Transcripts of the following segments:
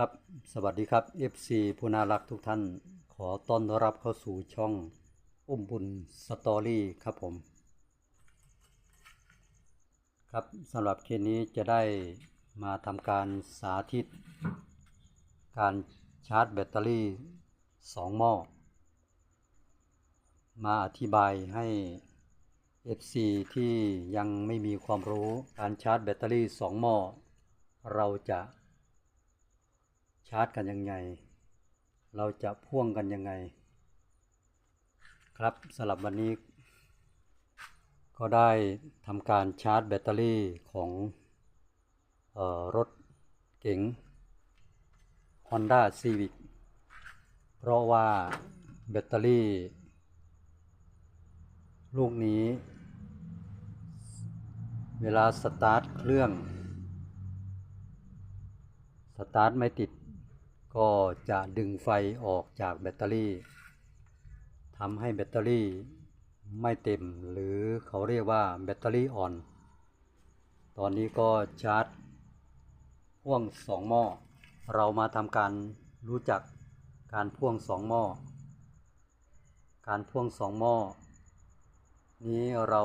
ครับ สวัสดีครับ FC ผู้น่ารักทุกท่าน ขอต้อนรับเข้าสู่ช่องอุ้มบุญสตอรี่ครับผม ครับสำหรับเคสนี้จะได้มาทำการสาธิต การชาร์จแบตเตอรี่ 2 หม้อ มาอธิบายให้ FC ที่ยังไม่มีความรู้การชาร์จแบตเตอรี่ 2 หม้อ เราจะ ชาร์จกันยังไง เราจะพ่วงกันยังไง ครับสำหรับวันนี้ ก็ได้ทำการชาร์จแบตเตอรี่ของออรถเก๋ง Honda Civic เพราะว่าแบตเตอรี่ ลูกนี้ เวลาสตาร์ทเครื่อง สตาร์ทไม่ติด ก็จะดึงไฟออกจากแบตเตอรี่ทำให้แบตเตอรี่ไม่เต็มหรือเขาเรียกว่าแบตเตอรี่อ่อน ตอนนี้ก็ชาร์จพ่วงสองหม้อ เรามาทำการรู้จักการพ่วงสองหม้อ การพ่วงสองหม้อ นี้เรา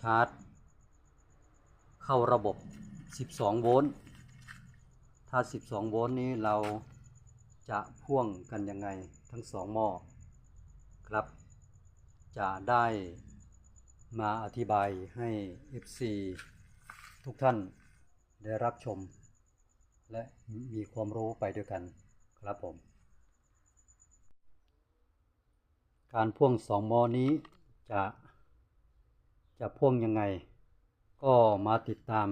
ชาร์จ เข้าระบบ 12 โวลต์ ถ้า 12 โวลต์นี้เรา จะพ่วงกันยังไงทั้งสองหม้อครับ จะได้มาอธิบายให้ FC ทุกท่านได้รับชม และมีความรู้ไปด้วยกันครับผม การพ่วงสองหม้อนี้จะจะพ่วงยังไง ก็มาติดตาม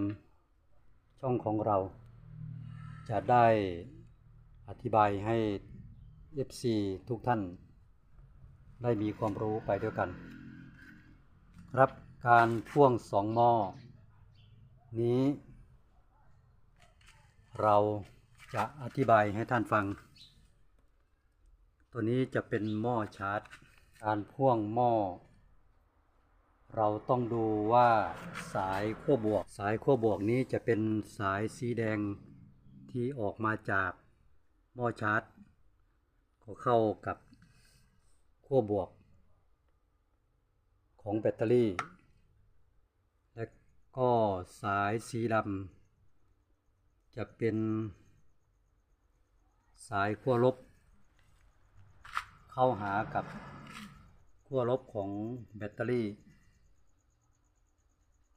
ช่องของเรา จะได้ อธิบายให้ FC ทุกท่าน ได้มีความรู้ไปด้วยกัน ครับการพ่วงสองหม้อนี้ เราจะอธิบายให้ท่านฟัง ตัวนี้จะเป็นหม้อชาร์จ การพ่วงหม้อเราต้องดูว่าสายขั้วบวก สายขั้วบวกนี้จะเป็นสายสีแดงที่ออกมาจาก หม้อชาร์จก็เข้ากับขั้วบวก ของแบตเตอรี่ และก็สายสีดำจะเป็นสายขั้วลบ เข้าหากับขั้วลบของแบตเตอรี่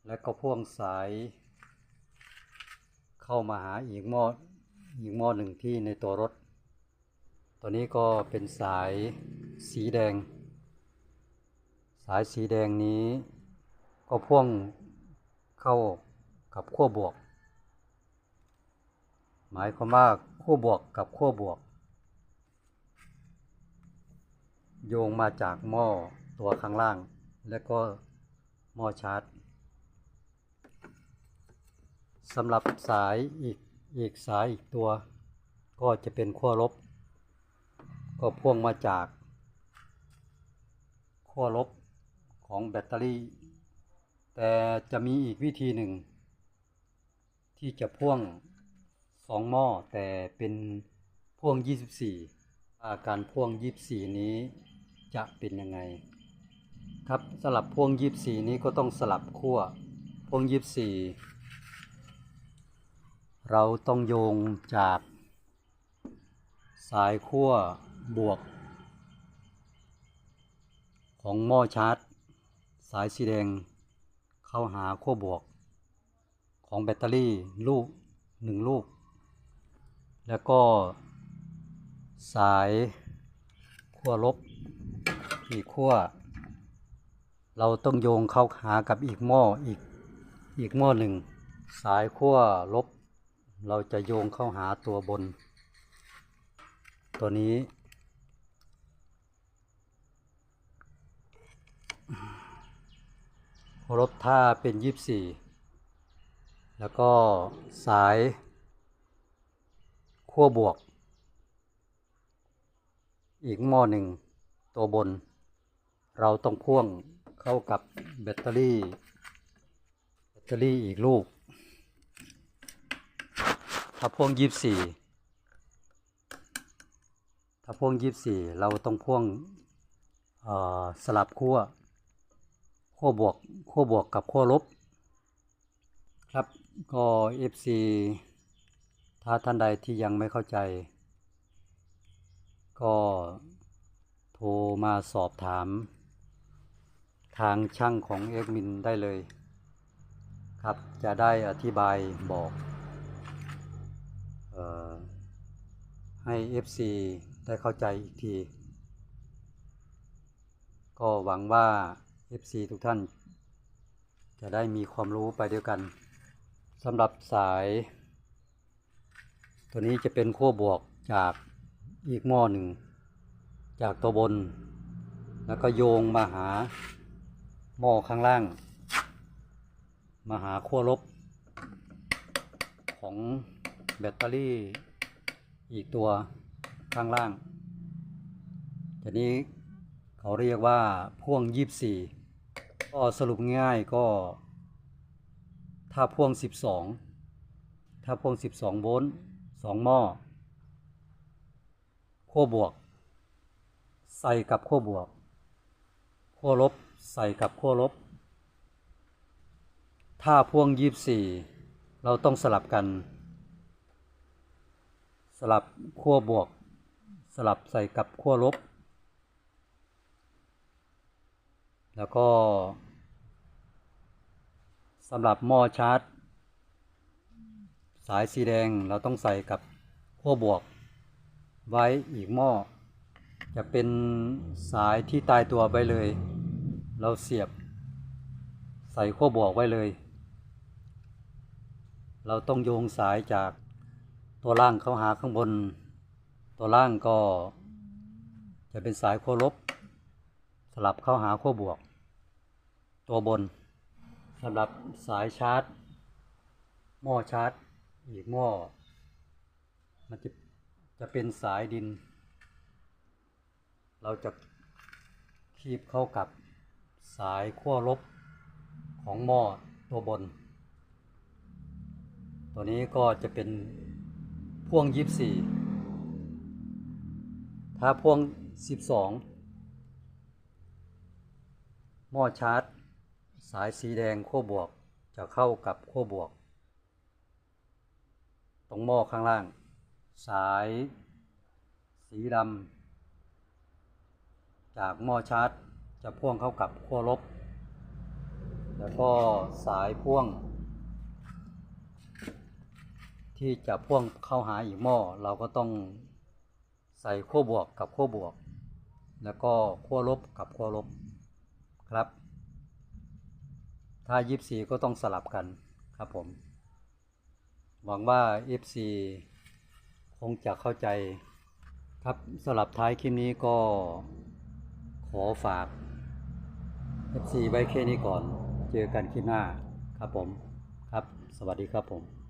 และก็พ่วงสายเข้ามาหาอีกหม้อ อีกหม้อหนึ่งที่ในตัวรถ ตัวนี้ก็เป็นสายสีแดง สายสีแดงนี้ ก็พ่วงเข้ากับขั้วบวก หมายความว่าขั้วบวกกับขั้วบวก โยงมาจากหม้อตัวข้างล่าง และก็หม้อชาร์จสำหรับสายอีก อีกสายอีกตัว ก็จะเป็นขั้วลบ ก็พ่วงมาจากขั้วลบของแบตเตอรี่ แต่จะมีอีกวิธีหนึ่ง ที่จะพ่วงสองหม้อแต่เป็นพ่วง 24 อาการพ่วง 24 นี้จะเป็นยังไง ครับสลับพ่วง 24 นี้ก็ต้องสลับขั้วพ่วง 24 เราต้องโยงจาก สายขั้วบวก ของหม้อชาร์จ สายสีแดง เข้าหาขั้วบวก ของแบตเตอรี่ลูกหนึ่งลูก แล้วก็สายขั้วลบอีกขั้ว เราต้องโยงเข้าหากับอีกหม้ออีกอีกหม้อหนึ่ง สายขั้วลบ เราจะโยงเข้าหาตัวบน ตัวนี้ รถถ้าเป็นยี่สี่แล้วก็สายขั้วบวก อีกหม้อหนึ่งตัวบน เราต้องพ่วงเข้ากับแบตเตอรี่ แบตเตอรี่อีกลูก ถ้าพ่วงยี่สี่ถ้าพ่วงยี่สี่เราต้องพ่วงสลับขั้วขั้วบวกขั้วบวกกับขั้วลบ ครับก็ FC ถ้าท่านใดที่ยังไม่เข้าใจ ก็โทรมาสอบถาม ทางช่างของเอ็กมินได้เลย ครับจะได้อธิบายบอก ให้ FC ได้เข้าใจอีกที ก็หวังว่า FC ทุกท่าน จะได้มีความรู้ไปเดียวกันสำหรับสาย ตัวนี้จะเป็นขั้วบวกจากอีกหม้อหนึ่ง จากตัวบน แล้วก็โยงมาหาหม้อข้างล่าง มาหาขั้วลบของ แบตเตอรี่อีกตัวข้างล่างทีนี้เขาเรียกว่าพ่วง 24 ก็สรุปง่ายก็ ถ้าพ่วง 12 ถ้าพ่วง 12 โวลต์2หม้อขั้วบวก ใส่กับขั้วบวกขั้วลบใส่กับขั้วลบ ถ้าพ่วง 24 เราต้องสลับกัน สลับขั้วบวก สลับใส่กับขั้วลบ แล้วก็สำหรับหม้อชาร์จ สายสีแดงเราต้องใส่กับขั้วบวก ไว้อีกหม้อ จะเป็นสายที่ตายตัวไปเลย เราเสียบ ใส่ขั้วบวกไว้เลย เราต้องโยงสายจาก ตัวล่างเข้าหาข้างบน ตัวล่างก็จะเป็นสายขั้วลบ สลับเข้าหาขั้วบวก ตัวบนสำหรับสายชาร์จ หม้อชาร์จ อีกหม้อ มันจะจะเป็นสายดิน เราจะคีบเข้ากับสายขั้วลบของหม้อตัวบน ตัวนี้ก็จะเป็น พ่วงยี่สี่ถ้าพ่วงสิบสองหม้อชาร์จ สายสีแดงขั้วบวกจะเข้ากับขั้วบวก ตรงหม้อข้างล่าง สายสีดำจากหม้อชาร์จจะพ่วงเข้ากับขั้วลบ แล้วก็สายพ่วง ที่จะพ่วงเข้าหาอีกหม้อเราก็ต้องใส่ขั้วบวกกับขั้วบวก แล้วก็ขั้วลบกับขั้วลบครับ ถ้ายีสีก็ต้องสลับกันครับผม หวังว่า FC คงจะเข้าใจครับสลับท้ายคลิปนี้ก็ขอฝาก FC ไว้แค่นี้ก่อน เจอกันคลิปหน้าครับผมครับ สวัสดีครับผม